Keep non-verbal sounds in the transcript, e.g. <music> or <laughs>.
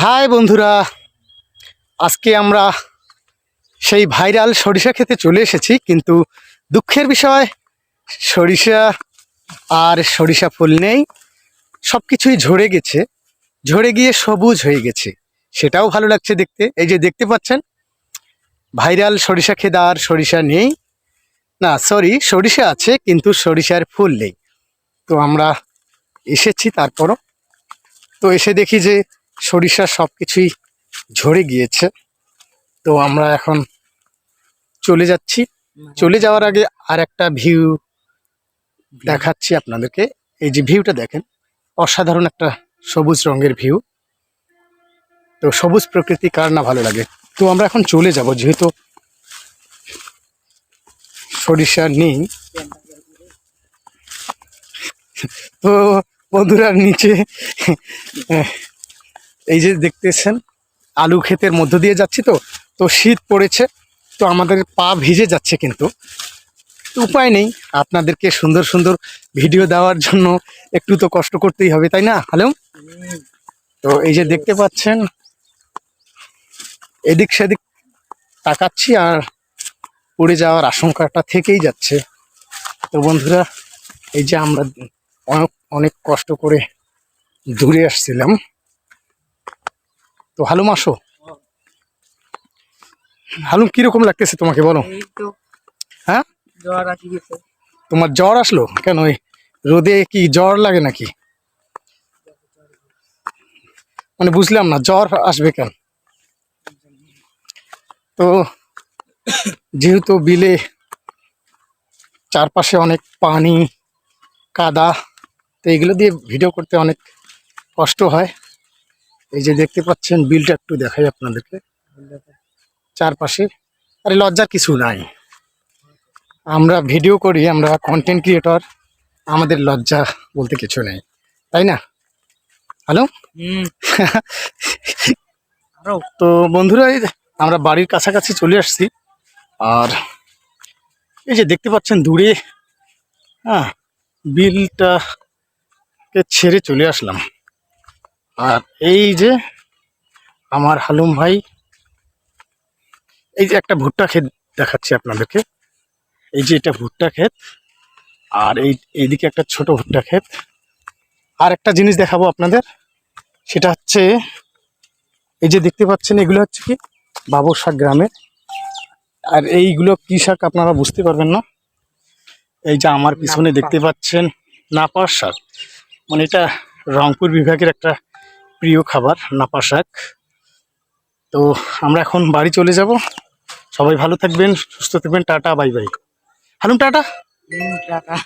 High বন্ধুরা, আজকে আমরা সেই ভাইরাল সরিষা খেতে চলে এসেছি, কিন্তু দুঃখের বিষয়, সরিষা আর সরিষা ফুল নেই সব কিছুই ঝরে গেছে, ঝরে গিয়ে সবুজ হয়ে গেছে, সেটাও ভালো লাগছে দেখতে, এই যে দেখতে পাচ্ছেন, ভাইরাল সরিষা খেদা আর সরিষা নেই, না সরি সরিষা আছে, কিন্তু সরিষার ফুল নেই, তো আমরা এসেছি তারপরও, তো এসে দেখি যে সরিষা সব কিছুই ঝরে গিয়েছে। তো আমরা এখন চলে যাচ্ছি। চলে যাওয়ার আগে আর একটা ভিউ দেখাচ্ছি আপনাদেরকে। এই যে ভিউটা দেখেন, অসাধারণ একটা সবুজ রঙের ভিউ তো সবুজ প্রকৃতি, কার না ভালো লাগে? তো আমরা এখন চলে যাব, যেহেতু সরিষা নেই। তো বন্ধুরা নিচে এই যে দেখতেছেন, আলু ক্ষেতের মধ্য দিয়ে যাচ্ছি তো তো শীত পড়েছে, তো আমাদের পা ভিজে যাচ্ছে কিন্তু। উপায় নেই, আপনাদেরকে সুন্দর সুন্দর ভিডিও দেওয়ার জন্য একটু তো কষ্ট করতেই হবে, তাই না? হ্যালো? তো এই যে দেখতে পাচ্ছেন, এদিক সেদিক তাকাচ্ছি আর পড়ে যাওয়ার আশঙ্কাটা থেকেই যাচ্ছে। তো বন্ধুরা, এই যে আমরা অনেক অনেক কষ্ট করে দূরে আসছিলাম। তো হালুম আসো। হালুম কীরকম লাগতেছে তোমাকে বলো? হ্যাঁ? তোমার জ্বর আসলো? কেন ওই রোদে কি জ্বর লাগে নাকি? মানে বুঝলাম না জ্বর আসবে কেন? তো যেহেতু বিলে চারপাশে অনেক পানি কাদা তো এগুলো দিয়ে ভিডিও করতে অনেক কষ্ট হয়। এই যে দেখতে পাচ্ছেন বিলটা একটু দেখাই আপনাদেরকে। চারপাশে। আরে লজ্জার কিছু নাই। আমরা ভিডিও করি আমরা কন্টেন্ট ক্রিয়েটর আমাদের লজ্জা বলতে কিছু নেই। তাই না? হ্যালো <laughs> তো বন্ধুরা এই আমরা বাড়ির কাছাকাছি চলে আসছি। আর এই যে দেখতে পাচ্ছেন দূরে হ্যাঁ বিলটাকে ছেড়ে চলে আসলাম। আর এই যে আমার হালুম ভাই এই যে একটা ভুট্টা ক্ষেত দেখাচ্ছি আপনাদেরকে। এই যে এটা ভুট্টা ক্ষেত আর এই এইদিকে একটা ছোট ভুট্টা ক্ষেত। আর একটা জিনিস দেখাবো আপনাদের সেটা হচ্ছে এই যে দেখতে পাচ্ছেন এগুলো হচ্ছে কি? বাবর শাক গ্রামের। আর এইগুলো কী শাক আপনারা বুঝতে পারবেন না? এই যে আমার পিছনে দেখতে পাচ্ছেন নাপার শাক। মানে এটা রংপুর বিভাগের একটা প্রিয় খাবার, নাপা শাক। তো আমরা এখন বাড়ি চলে যাব। সবাই ভালো থাকবেন, সুস্থ থাকবেন, টাটা, বাই বাই। হালুম, টাটা। টাকা